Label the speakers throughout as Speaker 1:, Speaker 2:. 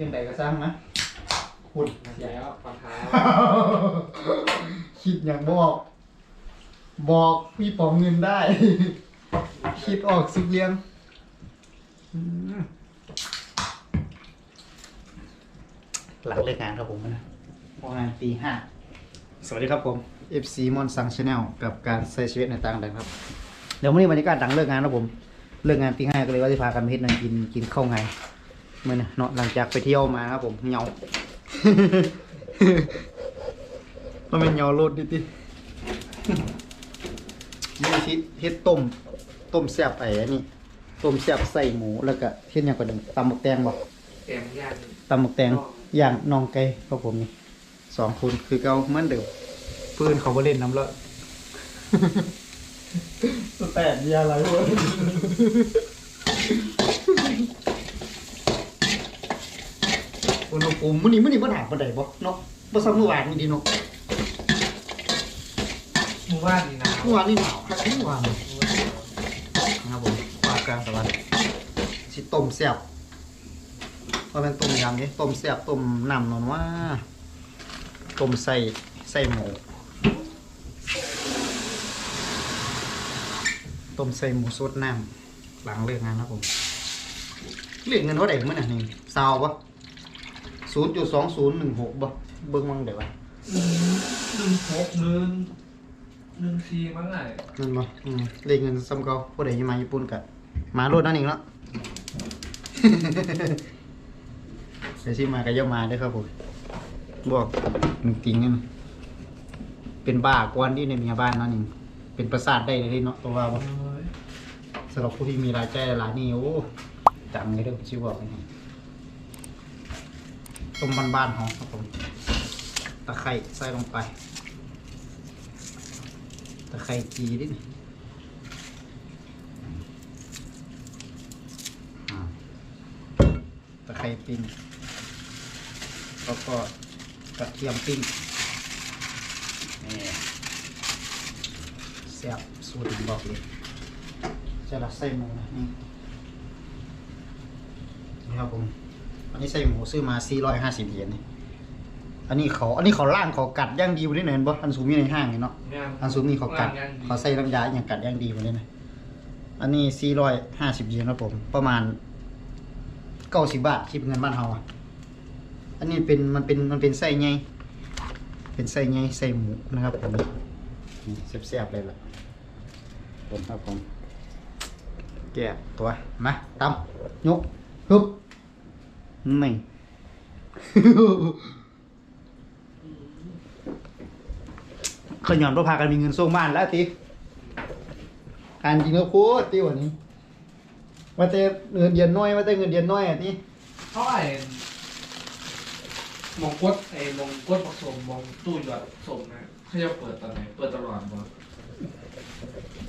Speaker 1: ยังไงก็สร้างนะคุณ
Speaker 2: แล้วปลาเท้า
Speaker 1: คิดอย่างบอก บอกพี่ปองเงินได้ คิดออกสิเลี้ยงอืมหลังเลิกงานครับผมนะพองานตีห้าสวัสดีครับผม FC มอนซังชาแนลกับการใช้ชีวิตในต่างแดนครับ เดี๋ยววันนี้บรรยากาศหลังเลิกงานครับผม เลิกงานตีห้าก็เลยว่าจะพากันไปเฮ็ดนั่งกินกินข้าวไงเมื่อนะเนาะหลังจากไปเที่ยวมาครับผมเหงา มันเป็นเหงารถดิติมีชิเฮ็ดต้ม ต้มแซ่บไอ้อันนี้ต้มแซ่บใส่หมูแล้วก็เฮ็ดหยังกว่านึงตำหมกแตงบอก
Speaker 2: แกงย่าง
Speaker 1: ตำหมกแตงย่างน้องไก่ครับผมนี่สองคนคือเก่าเหมือนเดิมปืนเขาก็เล่นน้ำแล้วสแตนยาอะไรวะ อุณหภูมิมื้อนี้มื้อนี้บ่หนาวปานใดบ่เนาะบ่ซ้ำเมื่อวานนี่ดีเนาะ
Speaker 2: หมู่บ้านนี่นะ
Speaker 1: เมื่อวานนี่หนาวครับเมื่อวานนะครับผมปลากลางตะวันสิต้มแซ่บว่าเป็นต้มยำนี่ต้มแซ่บต้มน้ำนอนว่าต้มใส่ใส่หมูต้มใส่หมูสดน้ำหลังเลิกงานครับผมเรียกเงินเท่าไหร่มื้อน่ะนี่ซาวบ่ ศูนย์จุดสองศูนย์หนึ่งหกบ่เบิ่งมังเดี๋ยววะ
Speaker 2: หนึ่งหกหนึ่งหนึ่งสี่มั้งไง
Speaker 1: เงินบ่อืมเรียกเงินซ้ำเก่าผู้ใดยังมาญี่ปุ่นกะมาโลดนั่นเองเนาะ เดี๋ยวที่มาก็ย่อมาเด้วยครับผมบอกจริงๆนี่นะเป็นบ้ากวนที่ในเมียบ้านนั่นเองเป็นประสาทได้เลยเนาะตัวว่าบ่ สำหรับผู้ที่มีรายจ่ายหลายนี่โอ้จังเลยเด้อชิวบอกนี่ ต้มบ้านๆของครับผมตะไคร้ใส่ลงไป ตะไคร้จีดิดตะไคร้ปิ้งแล้วก็กระเทียมปิ้งนี่แซ่บสูตรบอกเลยจะรัดไส้หมูนะนี่นี่ครับผม อันนี้ไส้หมูซื้อมา450เหรียญนี่อันนี้เขาอันนี้เขาล่างเขากัดย่างดีกว่านี้หน่อยเห็นบ่อันสูงมีในห้างนี่เนาะอันซูมนี่เขากัดเขาใส่น้ำยาอย่างกัดอย่างดีมาเลยนะอันนี้สี่ร้อยห้าสิบเยนครับผม ประมาณเก้าสิบบาทคิดเป็นเงินบ้านเราอะอันนี้เป็นมันเป็นมันเป็นไส้ไงเป็นไส้ไงไส้หมูนะครับผมนี่แซ่บๆเลยล่ะผมครับผมแกะตัวมาตำยกฮึบ นี่ ขยันประพากันมีเงินส่งบ้านแล้วติการจริงแล้วโคตรติวันนี้ว่าแต่เงินเดือนน้อยว่าแต่เงินเดือนน้อยอะติ
Speaker 2: เท่าไหร่มองกดไอ้มองกดผสมมองตู้หยอดสมนะเขาจะเปิดตอนไหนเปิดตลอดบ่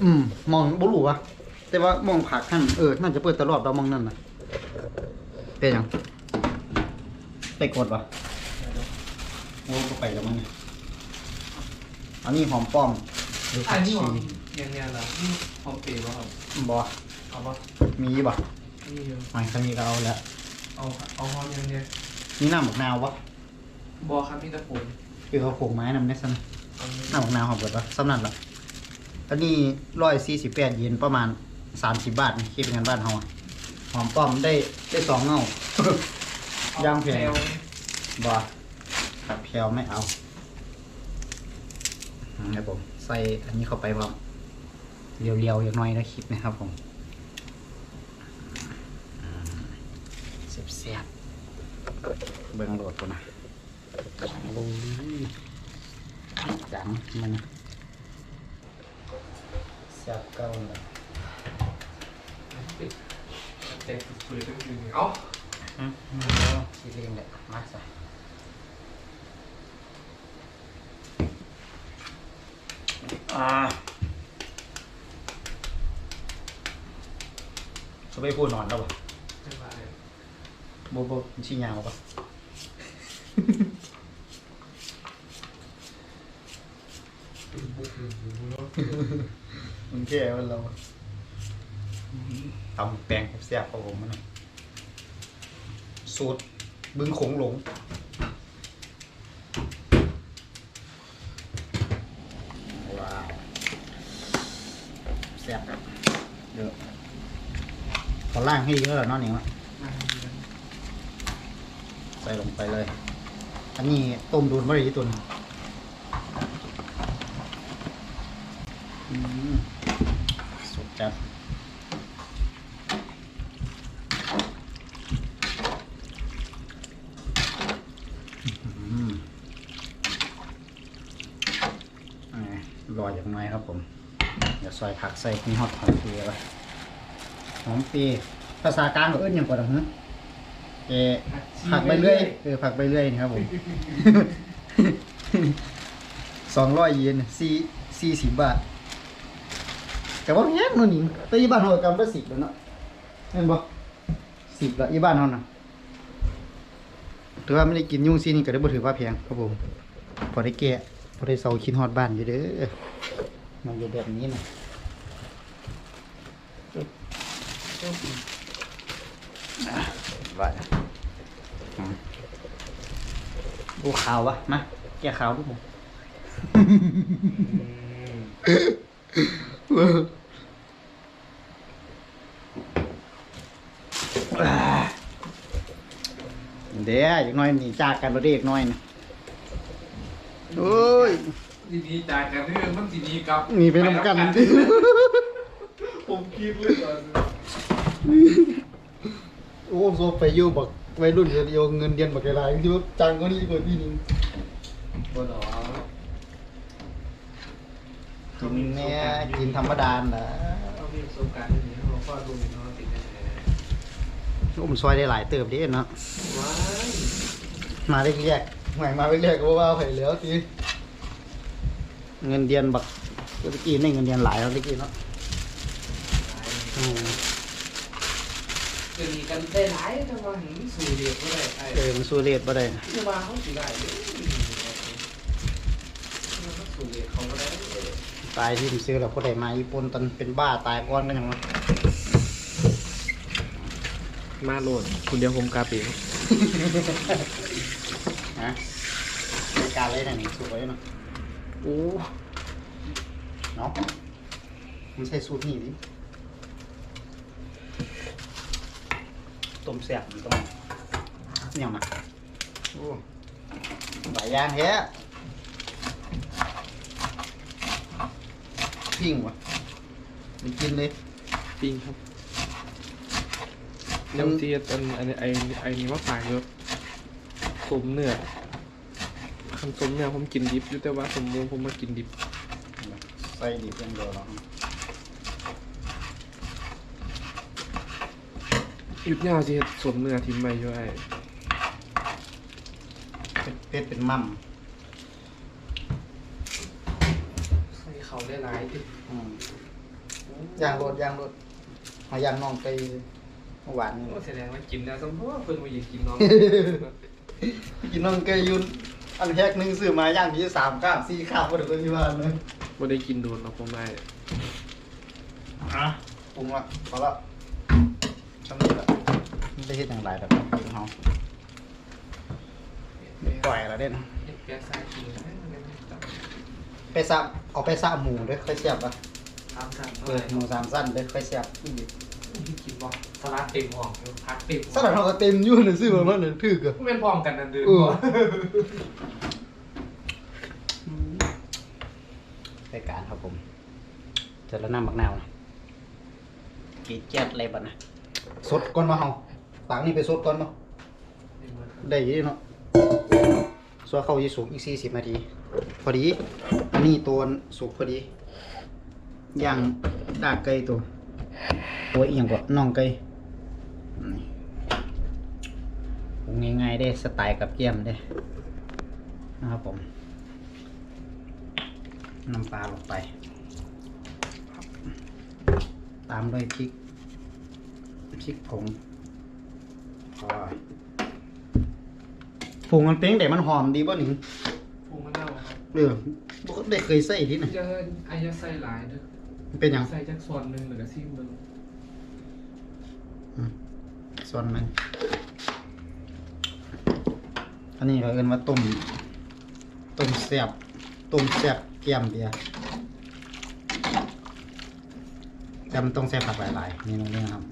Speaker 1: อืมมองบ่รู้วะแต่ว่ามองผักหั่นเออน่าจะเปิดตลอดเรามองนั่นน่ะเป็นหยัง ไปกดวะโอ้ก็ไปแล้วมั้งเนี่ยอันนี้หอมป้อมหรือ
Speaker 2: อั
Speaker 1: ผั
Speaker 2: น
Speaker 1: ก
Speaker 2: นี้
Speaker 1: ชี
Speaker 2: หอมยังไงล่ะนี่หอมเปรี้ยวครับ
Speaker 1: บ่
Speaker 2: เอาปะ
Speaker 1: มีบ่
Speaker 2: นี่อยู่
Speaker 1: ไม่คันนี้ก็เอาแล้ว
Speaker 2: เอาเอาหอมยังไง
Speaker 1: นี่น้ำบักนาววะ
Speaker 2: บอครับมีแตะปูน
Speaker 1: คือเขาโขงไม้นำได้ซ้ำ
Speaker 2: เอานี่
Speaker 1: หน้าของนาวหอมเบิดปะสำนันละอันนี้ร้อยสี่สิบแปดเยนประมาณสามสิบบาทนี่คิดเป็นเงินบ้านเฮาอะหอมป้อมได้ได้สองเงา ย่างแพง
Speaker 2: เอ
Speaker 1: บอขับแพลวไม่เอาอืมครับผม ใส่อันนี้เข้าไปพร้อมเรียวๆอย่างน้อยนะคลิปนะครับผมอืมเสียบๆเบิ่งโหลดตัวนะโอ้ยจังมันเสียบเก้าเลย
Speaker 2: เต็มคุยกันอยู่นี่เอ้า
Speaker 1: อืม สีเหลืองแหละมาใส่อ่าจะไปพูดนอนแล้วปะ
Speaker 2: ไม่มาเลย
Speaker 1: โบโบมันชี้ยาวปะ
Speaker 2: บุกอยู่บุกเนาะ
Speaker 1: มันแค่ว่าเราทำแปลงแซ่บๆของผมมันนะ สูตรบึงโขงหลง ว้าวแซ่บครับเยอะเขาล่างให้เยอะแล้วเนาะนี่วะใส่ลงไปเลย อันนี้ต้มดูนบริตุนอืมสุดจัดอืมอ่า รออย่างไรครับผม เดี๋ยวซอยผักใส่ที่ฮอตผักเปีละหอมปีภาษากลางก็เอิ้นอย่างกว่าหรอฮะเอผักไปเรื่อยเออผักไปเรื่อยนี่ครับผมสองร้อยเยนสี่สี่สิบบาทแต่ว่าแพงนู่นนี่แต่อีบ้านเรากำละสิบแล้วเนาะเห็นบ่สิบละอีบ้านเราน่ะถือว่าไม่ได้กินยุ่งซีนี่ก็ได้บ่ถือว่าแพงครับผมพอได้แกะพอได้เซาคิดฮอดบ้านอยู่เด้อมันอยู่แบบนี้นะอะว่าอืมดูขาววะมาแกะขาวดูผมเดี๋ยวอีกหน้อยหนีจากกันประเด็กน้อยนะ โอ้ย
Speaker 2: ดีดีๆจากกันนี่มันดีดีกับ
Speaker 1: หนีไปนำกัน
Speaker 2: ไปผมคิดเลยตอนนั้น
Speaker 1: โอ้โซไปอยู่บักวัยรุ่นเดียวเงินเดือนบักอะไรที่ว่าจังก็นี่กว่าพี่นึง
Speaker 2: บนหรอ
Speaker 1: กินเนี่ยกินธรรมดาน่ะ
Speaker 2: เขามีประสบการณ์อย่างนี้เขาก็ดูเนาะติดแน่
Speaker 1: อมซอยได้หลายเติบเด้เนาะ
Speaker 2: ๆว้าย
Speaker 1: มาเรียก ๆใหม่มาเรียกๆก็ว่าไปแล้วทีเงินเดือนบักเมื่อกี้นี่เงินเดือนหลายแล้วเมื่อกี้เนาะอืม
Speaker 2: จะมีกันได้หลายแต่ว่าเห็นสูเรียบก็ได้ไอ้
Speaker 1: เออมันสู้เรทบ่ได้
Speaker 2: ที่ว่าเขาสิได้เด้อเขาสูเรียบเขาก็ได้
Speaker 1: ตายที่มันซื้อแล้วผู้ใดมาญี่ปุ่นตอนเป็นบ้าตายก่อนกันยังวะ
Speaker 2: มาโหลดคุณเดียวผมกาปี
Speaker 1: ฮะรายการอะไรนะนี่สวยเนาะ
Speaker 2: โอ้
Speaker 1: เนาะมันใช่สูตรนี่ดิต้มแซ่บมันต้องเนี่ยมาโอ้หลายอย่างแท้ปิ้งวะไม่กินเลย
Speaker 3: ปิ้งครับ
Speaker 1: ยัง
Speaker 3: น้ำเจียอันอันไอไอนี้ว่าฝากเยอะสมเนื้อ คันสมเนื้อผมกินดิบอยู่แต่ว่าสมมูผมมากินดิบ
Speaker 1: ใส่ดีเพียงเดียวหรอก
Speaker 3: หยุดยาวสิเฮ็ดสมเนื้อทิ้งไปอยู่ไอ
Speaker 1: เป็นเป็ดเป็นมั่ม
Speaker 2: ใส่เขาได้หลายดิ
Speaker 1: อืมย่างรถย่างรถมาย่างน้องไปเมื่อวานนี่
Speaker 2: โอ้แสดงว่ากินได้สมเพราะว่าเพิ่นบ่อยากกินเนาะ
Speaker 1: กินน้องเกยยุน อันแรกหนึงซื้อมาย่างที่สามข้ามสี่ข้ามก็เดี๋ยวก็ที่บ้านเลย
Speaker 3: บ่ได้กินโดนหรอกผมไอ
Speaker 1: อะปรุงละพอละทำนี่ละไม่ได้เฮ็ดอย่างไรแต่ก็กินเขาปล่อยแล้วเด่น
Speaker 2: เฮ็ดแกงใส่กินได้มันไม่ต้อง
Speaker 1: ไปซับเอาไปซับหมูด้วยค่อยเสียบอะ
Speaker 2: ทำสั่ง
Speaker 1: เออหมูสามสั้นด้วยค่อยเสียบอีก
Speaker 2: กินบ่สลัดเต็มห้องอยู่พักเต็ม
Speaker 1: สลัดเราก็เต็มอยู่น่ะซื้อมาแล้วเนี่ยถือกอะ
Speaker 2: มันเป็นพร้อมกันนั่นเดือน
Speaker 1: เออ
Speaker 2: บ่
Speaker 1: รายการครับผมเจอแล้วน้ำบักนาวนะกีดแจ๊ดอะไรบ้านะสดก่อนมาเฮาต่างนี่ไปสดก่อนเนาะได้ยี่เนาะสวเข้ายี่สุกอีกสี่สิบนาที พอดี อันนี้ตัวสุกพอดีย่างดากไก่ตัว โอ้ยอหย่างกว่าน่องไก่นี่ปรุงง่ายๆได้สไตล์กับเกี๊ยมได้นะครับผม น้ำปลาลงไป ตามด้วยพริกพริกผงพอผงมันเป็นแต่มันหอมดีป่ะหนิง
Speaker 2: ปรุงมะนาวครับ
Speaker 1: เออบ่ได้เคยใส่ที่ไหน
Speaker 2: จะอายะใส่หลายเด้อ
Speaker 1: มัน เป็นหยัง
Speaker 2: ใส่จักส่วนหนึงหรือก็ซิมเบิ่ง
Speaker 1: ส่วนมันอันนี้เขาเอิ้นว่าต้มต้มแซ่บต้มแซ่บแก้มเบียร์แต่มันต้องใส่ผักหลายๆนี่ตรงนี้นะครับ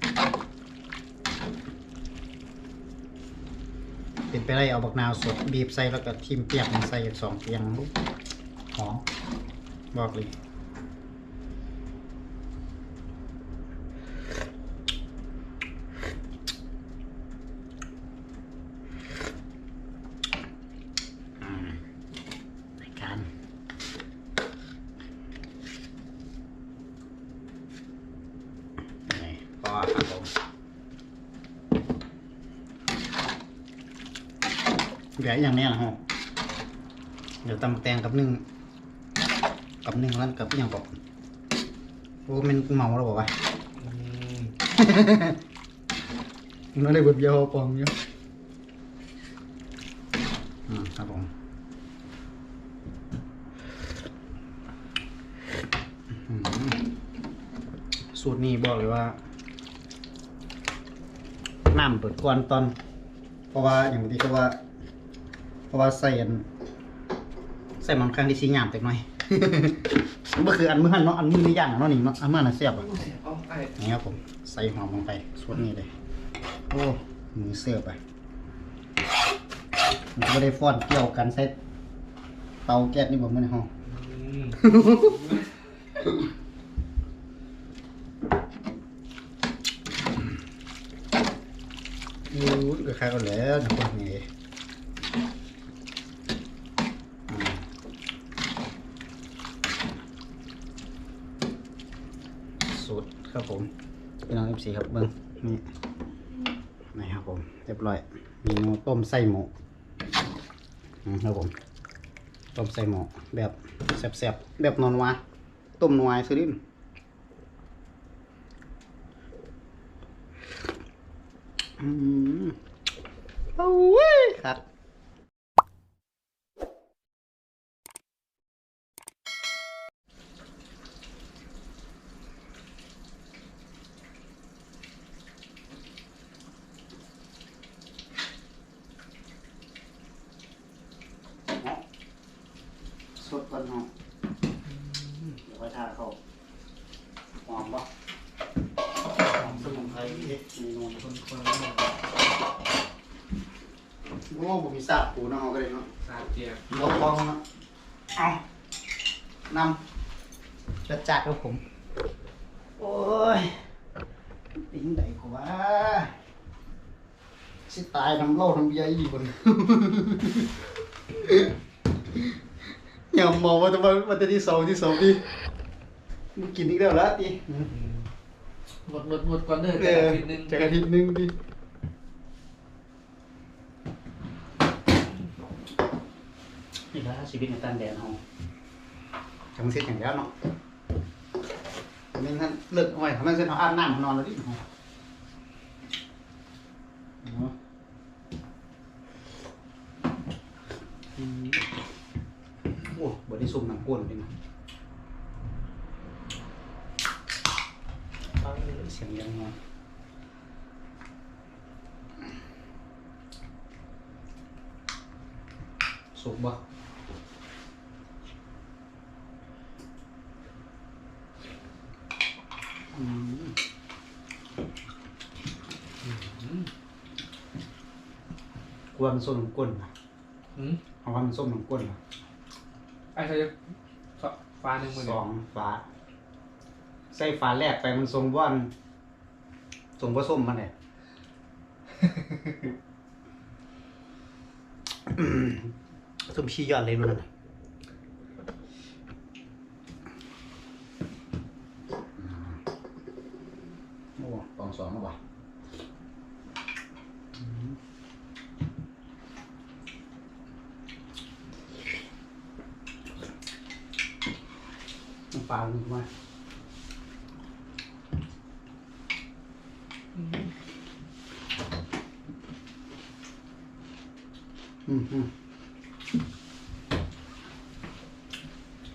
Speaker 1: เป็นไปได้เอาบักนาวสดบีบใส่แล้วก็ทิมเปียกมันใส่อีกสองเปียงหอมบอกเลยอืมในการนี่พอครับผม เหลืออย่างเนี้ยนะฮะเดี๋ยว ตำแตงกับหนึ่งกับหนึ่งแล้วกับอหย่างกับโอ้มันเมาแล้วบอกว่า
Speaker 2: อืม
Speaker 1: มันได้บทเดียวปองเยอะอืมครับผมอืมสูตรนี้บอกเลยว่าน้ำเปิดก่อนตอน เพราะว่าอย่างที่เขาว่า เพราะว่าใส่อันใส่มันครั้งที่สีหยามเล็กน้อยเมื่อคืออันเมื่อหันเนาะอันมือนี่ย่างอะเนาะนี่เนาะอันเมื่อน่ะเสียบอะ
Speaker 2: เสียเอาไอ้
Speaker 1: นี่ครับผมใส่หอมลงไปส่วนนี้เลยโอ้มือเสิร์ฟไปมันก็ไม่ได้ฟ้อนเกี่ยวกันใส่เตาแก๊สนี่บอกมันในห้อง
Speaker 2: อืม
Speaker 1: อู้ยก็คล้ายกันแล้วนะคนนี้อืมสูตร ครับผมพี่น้องเอฟซีครับเบิ้งนี่นี่ครับผมเรียบร้อยเมนูต้มไส้หมูครับผมต้มไส้หมูแบบแซ่บๆแบบนอนวาต้มนวายซื้อดิน อืมโอ้ยครับ สดก่อนเนาะเดี๋ยวไว้ทาเขาหอมปะหอมสมุนไพรเฮ็ดเมนู
Speaker 2: คนคนละหน่อย
Speaker 1: โอ้ผมมีซาบปูเนาะเอาก็เลยเนาะ
Speaker 2: สาดเจียบ
Speaker 1: ลองลองเนาะเอานำจัดจัดครับผม โอ้ยติ้งไหนกว่าสิตายน้ำเหล่าน้ำเบียร์อีกคน อย่ามองว่าจะมาวันที่สองที่สองดิมึงกินอีกแล้วละตี
Speaker 2: หมดหมดหมดก่อนเด้อ
Speaker 1: เอ
Speaker 2: แต่
Speaker 1: อ
Speaker 2: นิดนึง
Speaker 1: จากอาทิตย์หนึงดินี่ละชีวิตในตันแดนเอาทำเสร็จอย่างเดียวเนาะทำให้ท่านเลิกเอาไว้ทำให้เสร็จเอาอาบน้ำเอานอนแล้วดิเนาะเนาะอืมโอ้บ ไดซุ่มน้ำก้นเลยนะเอ้ยเสียงยังไงสุกบ่อืมกวนส้มน้ำก้นนะ
Speaker 2: อืม
Speaker 1: เอาความนส้มน้ำก้นนะ
Speaker 2: ไอ้ใครจะฟ้าหนึ่งมือ
Speaker 1: ส
Speaker 2: เนี่
Speaker 1: อยงฝาใส่ฝาแรกไปมันทรงว่านทรงผสมมันเนี่ยส้มชี้ยอดเลยมันน่ะโอ้ตองสองแล้ววะน้ำ ปลาลงมาอืมอืม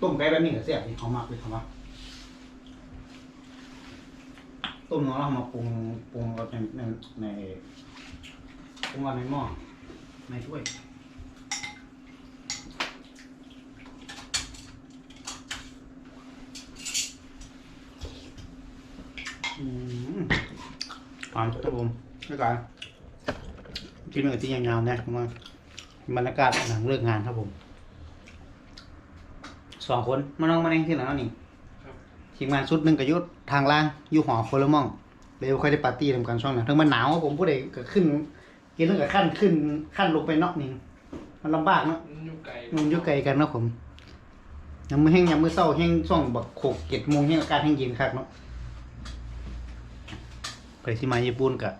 Speaker 1: ต้มไก่แบบนี้ก็เสียบนี่เขามากเลยเขาว่าต้มเนาะเราเอามาปรุงปรุงเอาในในในปรุงเอาในหม้อในถ้วย หอมครับผมแล้วก็กินเนื้อที่ยาวๆเนี่ยมาบรรยากาศหลังเลิกงานครับผมสองคนมาน้องมาเองที่ไหนแล้วนี่
Speaker 2: ครับ
Speaker 1: ทีมงานชุดหนึ่งกับยุทธทางล่างอยู่หอโคลมองเลยบ่ค่อยได้ปาร์ตี้ทำกันช่วงนั้นทั้งมันหนาวผมผู้ใดก็ขึ้นกินเรื่องกับขั้นขึ้นขั้นลงไปเนอกนี่มันลำบากเนาะ
Speaker 2: มันอยู่ไกล
Speaker 1: มันอยู่ไกลกันเนาะผมยามมื้อแห้งยามมื้อเช้าแห้งช่วงบักโขกเจ็ดโมงแห้งอากาศแห้งเย็นคักเนาะ ไปที่มาญี่ปุ่นกะ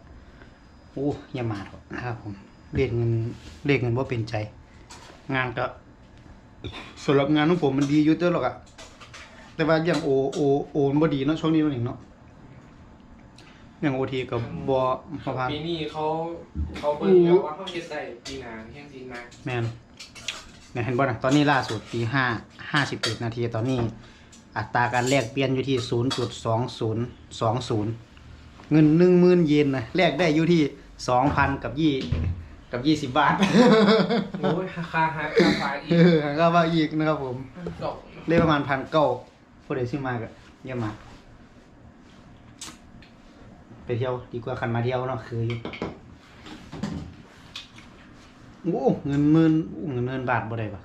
Speaker 1: โอ้อยามาหรอกนะครับผมเรียกเงินเรียกเงินว่าเป็นใจ งานก็สำหรับงานของผมมันดีอยู่เด้อหรอกอะแต่ว่าอย่างโอโอโอมันบ่ดีเนาะช่วงนี้นั่นเองเนาะอย่างโอทีกับบ่พอพาน
Speaker 2: ปีนี้เขาเขาเบิ่งแล้วว่าเขาเฮ็ดได้ปีหน้าแห่งสินะ
Speaker 1: แมนเนี่ยเห็นบ่นะตอนนี้ล่าสุดตีห้าห้าสิบเอ็ดนาทีตอนนี้ อัตราการแลกเปลี่ยนอยู่ที่ศูนย์จุดสองศูนย์สองศูนย์ เงินหนึ่งหมื่นเยนนะแลกได้อยู่ที่สองพันกับยี่กับยี่สิบบาท
Speaker 2: โอ้ยราคาหาค่าไฟอี
Speaker 1: เอกอก็ว่าอีกนะครับผม
Speaker 2: ดอก
Speaker 1: เลขประมาณพันเก้าผู้ใดซื้อมาก็เยี่ยมมากไปเที่ยวดีกว่าคันมาเที่ยวเนาะคืออยู่โอ้เงินหมื่นโอ้เงินหมื่นบาทบ่ได้ปะ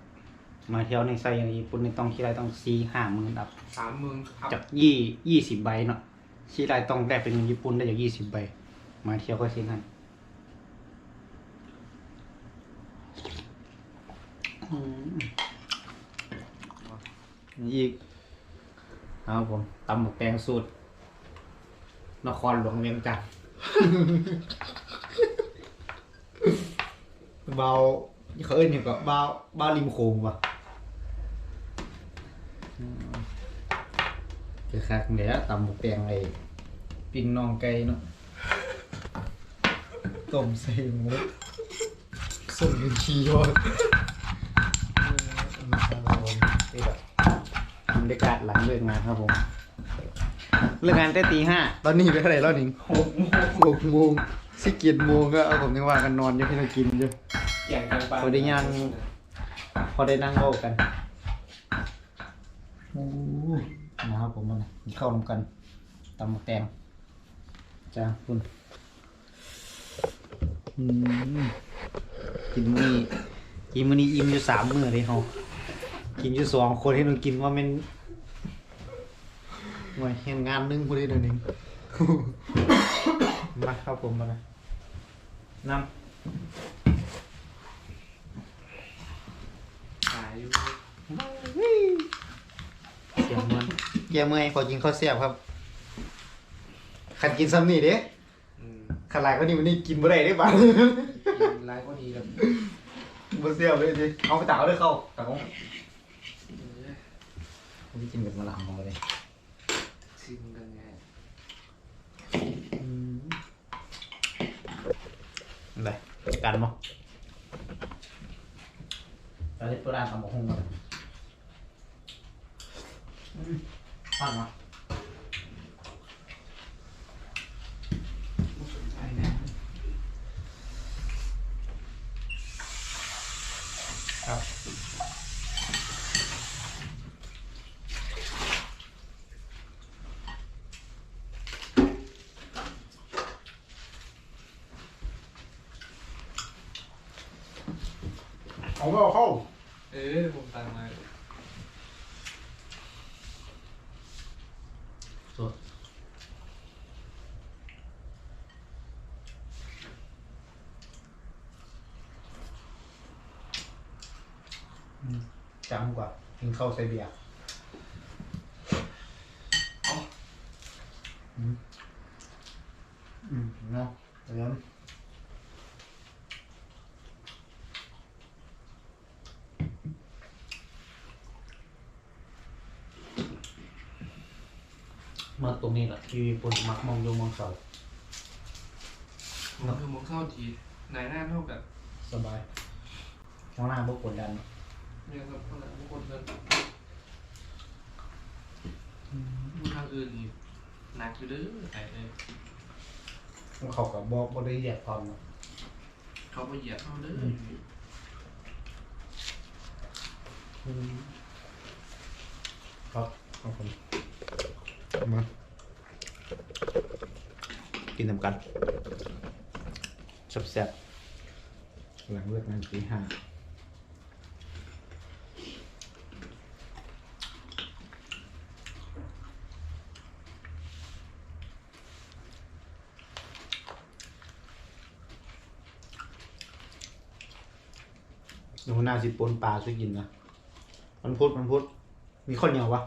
Speaker 1: มาเที่ยวในไซอย่างญี่ปุ่นนี่ต้องคิดอะไรต้องสี่ห้าหมื่นอัพ
Speaker 2: สามหมื่นครับ
Speaker 1: จากยี่ยี่สิบใบเนาะ คิดอะไรต้องได้เป็นเงินญี่ปุ่นได้จากยี่สิบใบ มาเที่ยวก็ซื้อให้อืมนี่อีกครับผมตำหมกแตงสูตร นครหลวงเวียงจันทน์เบาเขาเอิ้นอย่างก็เบาเบาริมโขงว่ะอืมเคือคักเดี๋ยวตำหมกแตงไอ้ปิ้งน่องไก่เนาะต้มใส่หมูส้มลิ้นชียอดนี่แบบบรรยากาศหลังเลิกงานครับผมเลิกงานแต่ตีห้าตอนนี้เป็นเท่าไหร่แล้วหนิงหกหกโมงสิเกียโมงก็เอาผมยังว่ากันนอนอยู่ที่เรากินอยู่
Speaker 2: แข่งกันไป
Speaker 1: พอได้ยังพอได้นั่งเล่ากันโอ้ นะครับผมมันกินข้าวนำกันตำหมกแตงจ้าคุณอืมกินมื้อนี้กินมื้อนี้อิ่มอยู่สามมื้อเลยเฮากินอยู่สองคนให้หนูกินว่ามันหน่วยเห็นงานหนึงพอดีเดี๋ยวนึงมาครับผมมานะนำ
Speaker 2: ขายอยู่
Speaker 1: เสียงมัน แย่เมื่อยขอกินข้าวเสียบครับขันกินซ้ำนี่เด้
Speaker 2: อืม
Speaker 1: ขันหลายก็นี่วันนี้กินบ่ได้เด้บ้าน
Speaker 2: กินร้ายก็ดีกับ
Speaker 1: บ่เสียบเลยสิเอาไปตากเลยเข้าตากของ
Speaker 2: เออ
Speaker 1: ผมกินแบบมะละหอเลย
Speaker 2: ชิมกันไง
Speaker 1: ได้กันมั้งเราจะเปิดร้านทำหมกฮุ้งกัน ฟังมา
Speaker 2: สนใจนะ
Speaker 1: ครับเอาเข้าเข้า
Speaker 2: เออผมตามมา
Speaker 1: สดจำกว่ากิ นข้าวใส่เบียร์อืมอืมเนาะเดี๋ยวมาตรงนี้แหละที่ปุ่นมักมองดูมองเสา
Speaker 2: ผมคือมุกเข้าทีนายหน้าเท่าแบบ
Speaker 1: สบายมองหน้าพวกกดดัน
Speaker 2: เนี่ ยครับเท่าดทุกคนเลยทางอื่นอีกหนักอยู่เด้อไอ้เอ้ย
Speaker 1: เขากับบอกบริเรียกความเนาะ
Speaker 2: เขาไปเหยียบเขาเด้อ
Speaker 1: ครับขอบคุณมา กินทำกันแซ่บๆหลังเลิกงานตีห้า นูน่าสิปนปลาช่วยกินนะมันพุธมันพุธมีข้าวเหนียวปะ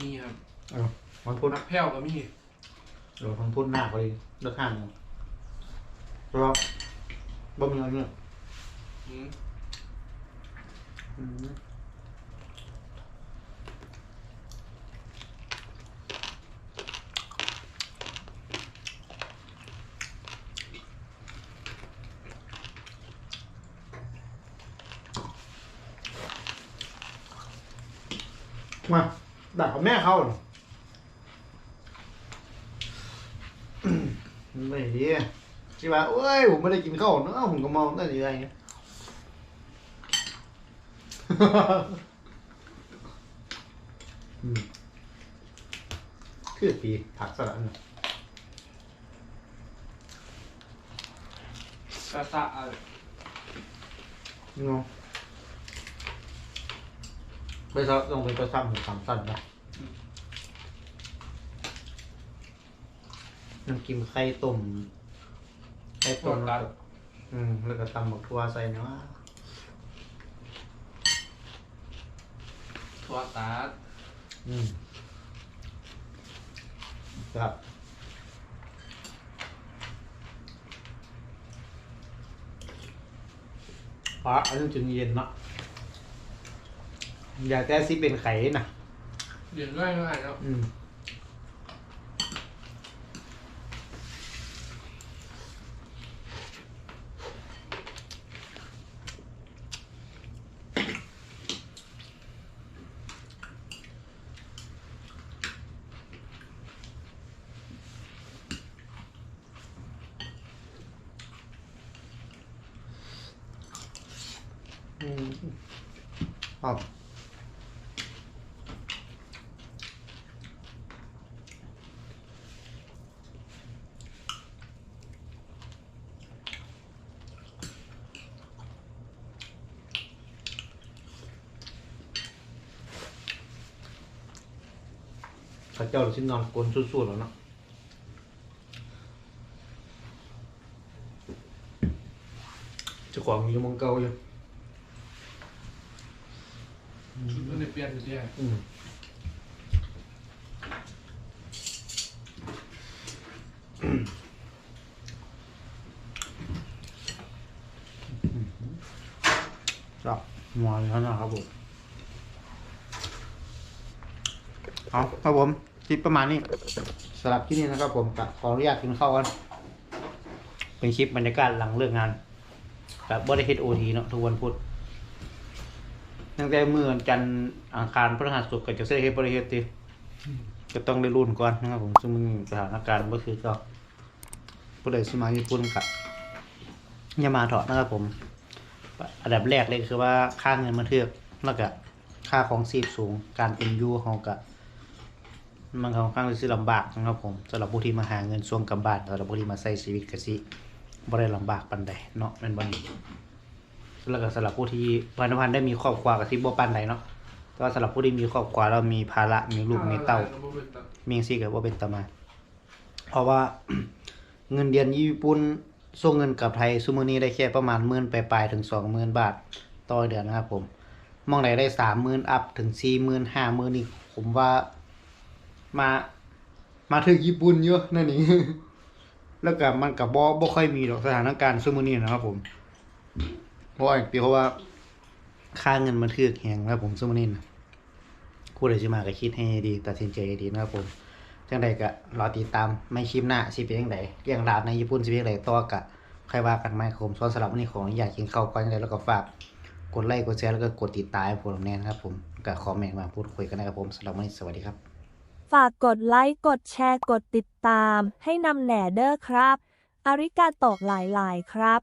Speaker 2: นี่ครับ
Speaker 1: เออมันพุธ
Speaker 2: นักแพ้วก็มี
Speaker 1: เดี๋ยวมันพุธหน้าพอดีเลิกห้างเนาะเพราะว่าบ่มีอะไรเนี่ย
Speaker 2: อืม
Speaker 1: อืม มาด่ากับแม่เขาเหรออืมไม่ดีที่ว่าเอ้ยผมไม่ได้กินข้าวเนอะผมก็มองได้ยังไงเงี้ยอืมคือปีผักสลัดน่ะ
Speaker 2: กระตะอะ ไร
Speaker 1: งงไปซะลงไปก็ซ้ำหมูสามสั้นนะน้ำกินไข่ต้มไข่ต้มแล้วก็อืมแล้วก็ตำบักทั่วใส่เนาะ
Speaker 2: ถั่วตัด
Speaker 1: อืมครับเพราะอันนี้จนเย็นเนาะ อย่าแต่สิเป็นไข่นะ
Speaker 2: เดือดง่ายง่ายๆเนาะ
Speaker 1: อืมอืมอ๋อ พระเจ้าชิ้นนอนกลนสุดๆแล้วเนาะเจ้าของมีมองเก่าอยู่
Speaker 2: ชุดมันได้เปลี่ยนอยู่ที่ไหน
Speaker 1: อืมจับหัวเลยนะครับผม เอาครับผม คลิปประมาณนี้สำหรับที่นี่นะครับ ผมกับขออนุญาตกินข้าวกันเป็นคลิปบรรยากาศหลังเลิกงานแบบบริเฮดโอทีเนาะทุกวันพุธตั้งแต่เมื่อวันจันทร์อังคารพฤหัสศุกร์ก็จะเซเฮดบริเฮดทีก็ต้องได้รุ่นก่อนนะครับผมซึ่งมันสถานการณ์ก็คือก็ผู้ใดสมาญี่ปุ่นกับยามาถอะนะครับผม อันดับแรกเลยคือว่าค่าเงินมันเทือกแล้วก็ค่าของชีพสูงการเป็นยูเขาก็ มันค่อนข้างที่จะลำบากนะครับผมสำหรับผู้ที่มาหาเงินช่วงกำบานสำหรับผู้ที่มาใช้ชีวิตกสิบ่ได้ลำบากปานใดเนาะแม่นบ่นี่แล้วก็สำหรับผู้ที่พันธพันธ์ได้มีครอบครัวกสิบ่ปานใดเนาะแต่ว่าสำหรับผู้ที่มีครอบครัวแล้วมีภาระมีลูกมีเต้ามีจังซี่ก็บ่าเป็นตามาเพราะว่าเงินเดือนญี่ปุ่นส่งเงินกลับไทยซุมื้อนี้ได้แค่ประมาณหมื่นปลายๆถึง20,000บาทต่อเดือนนะครับผมมองไหนได้30,000อัพถึง40,000 50,000นี่ผมว่า มา มาถึงญี่ปุ่นเยอะนั่นนี่แล้วก็มันกับบ่บ่ค่อยมีดอกสถานการณ์ซุมื้อนี้นะครับผมเพราะอย่างที่เพราะว่าค่าเงินมันถือแหงนะครับผมซุมื้อนี้นะผู้ใดสิมาก็คิดให้ดีตัดสินใจให้ดีนะครับผมจังใดก็รอติดตามไม่คลิปหน้าสิเป็นจังไดเรื่องราวในญี่ปุ่นสิเป็นจังไดต่อก็ค่อยว่ากันใหม่ครับผมส่วนสำหรับวันนี้ขออนุญาตกินข้าวก่อนจังไดแล้วก็ฝากกดไลค์กดแชร์แล้วก็กดติดตามผมแน่นะครับผมก็คอมเมนต์มาพูดคุยกันนะครับผมสำหรับวันนี้สวัสดีครับ
Speaker 4: ฝากกดไลค์ กดแชร์ กดติดตาม ให้นำแหน่เด้อครับ อาริกาโตกหลาย ๆ ครับ